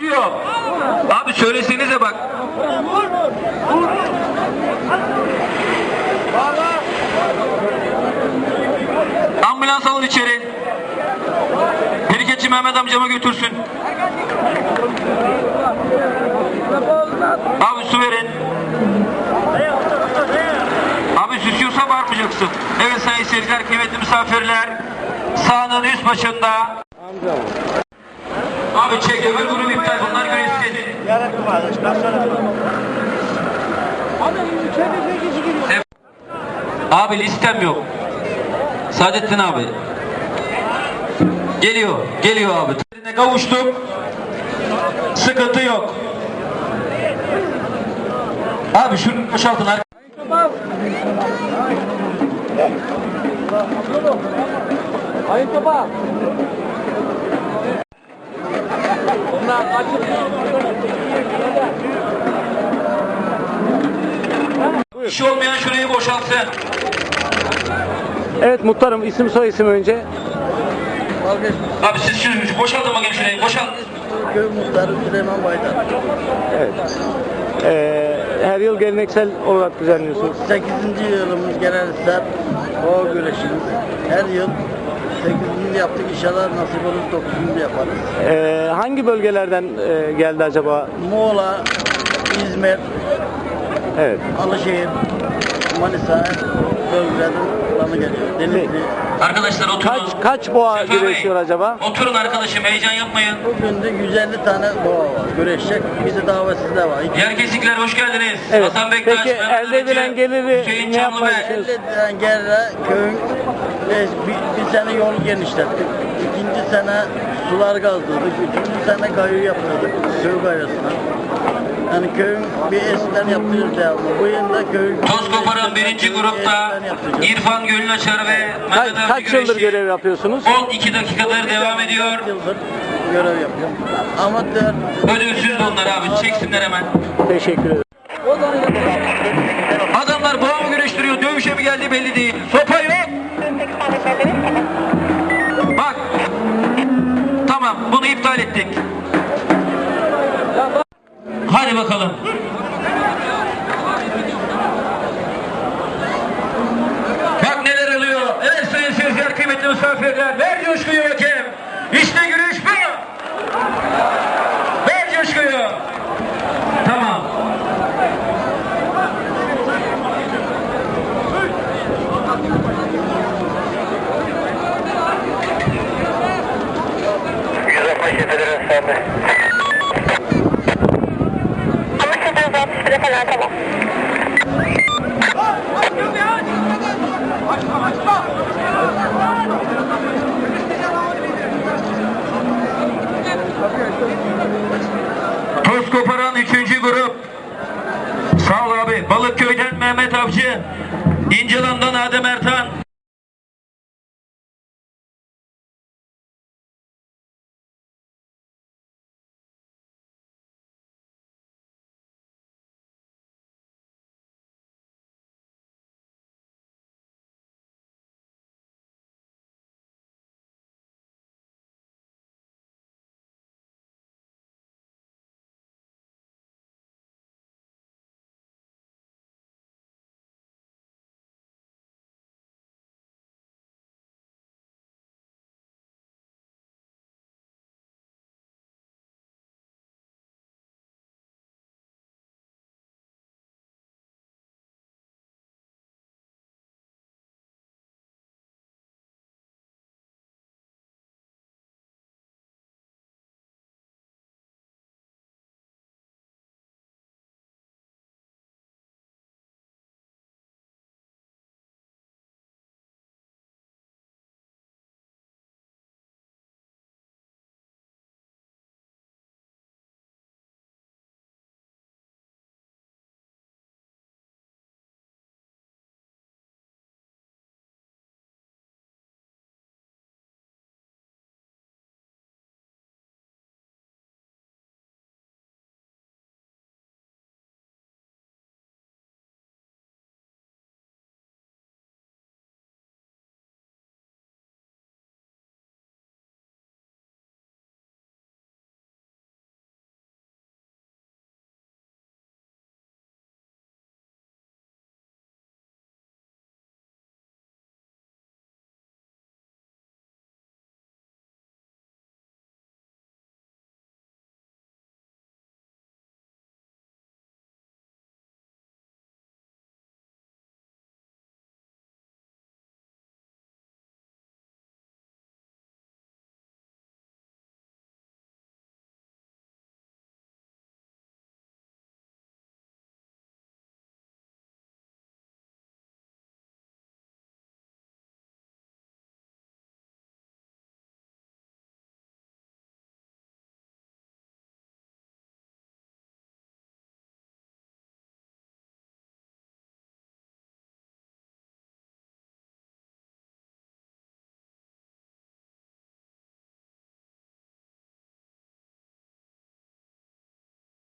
Diyor. Abi söylesenize bak. Ambulans alın içeri. Periketçi Mehmet amcama götürsün. Abi su verin. Abi süsüyorsa bağırmayacaksın. Evet sayın seyirciler, kıymetli misafirler. Sahanın üst başında. Abi çek öbür grup iptal. Bunlar güreşsin. Abi listem yok. Saadettin abi. Geliyor, geliyor abi. Yerine kavuştuk. Sıkıntı yok. Abi şunu boşaltın. Ayın topa. İşi olmayan şurayı boşaltsın. Evet muhtarım isim soy isim önce. Abi siz şu, şu boşaltın bakayım şurayı. Boşalt. Köy muhtarı Süleyman Baydar. Evet. Ee, her yıl geleneksel olarak düzenliyorsunuz. 8. yılımız geleneksel o güreşimiz. Her yıl 8. yaptık inşallah nasip olur 9. yaparız. Ee, hangi bölgelerden e, geldi acaba? Muğla, İzmir, Evet. Alışehir, Manisa bölgelerden olanı geliyor. Denizli. Arkadaşlar oturun. Kaç kaç boğa Sefa Bey, güreşiyor acaba? Oturun arkadaşım heyecan yapmayın. Bugün de 150 tane boğa var. Güreşecek. Bir de davetsiz de var. Yer kesikler hoş geldiniz. Evet. Hasan Bektaş, Peki, Mehmet elde edilen Arıcı, geliri Hüseyin ne yapmayı Çamlıbel. edilen gelire köyün e, bir, bir sene yol genişlettik. İkinci sene sular kazdırdık. Üçüncü sene kayu yaptırdık. Köy kayasına. Yani köyün bir eskiden yaptırıyoruz devamlı. Bu yıl da köyün... Toz koparan birinci grupta. İrfan Gölnaçar ve Mehmet Avcı kaç yıldır görev yapıyorsunuz? 12 dakikadır devam ediyor. Yıldır görev yapıyorum. Amatör... Ödülsüz de onlar abi. Çeksinler hemen. Teşekkür ederim. Adamlar boğa mı güreştiriyor, dövüşe mi geldi belli değil. Sopa yok. Bak. Tamam, bunu iptal ettik. Hadi bakalım. Bak neler oluyor. Evet sayın seyirciler, kıymetli misafirler. Ver coşkuyu hakem. in.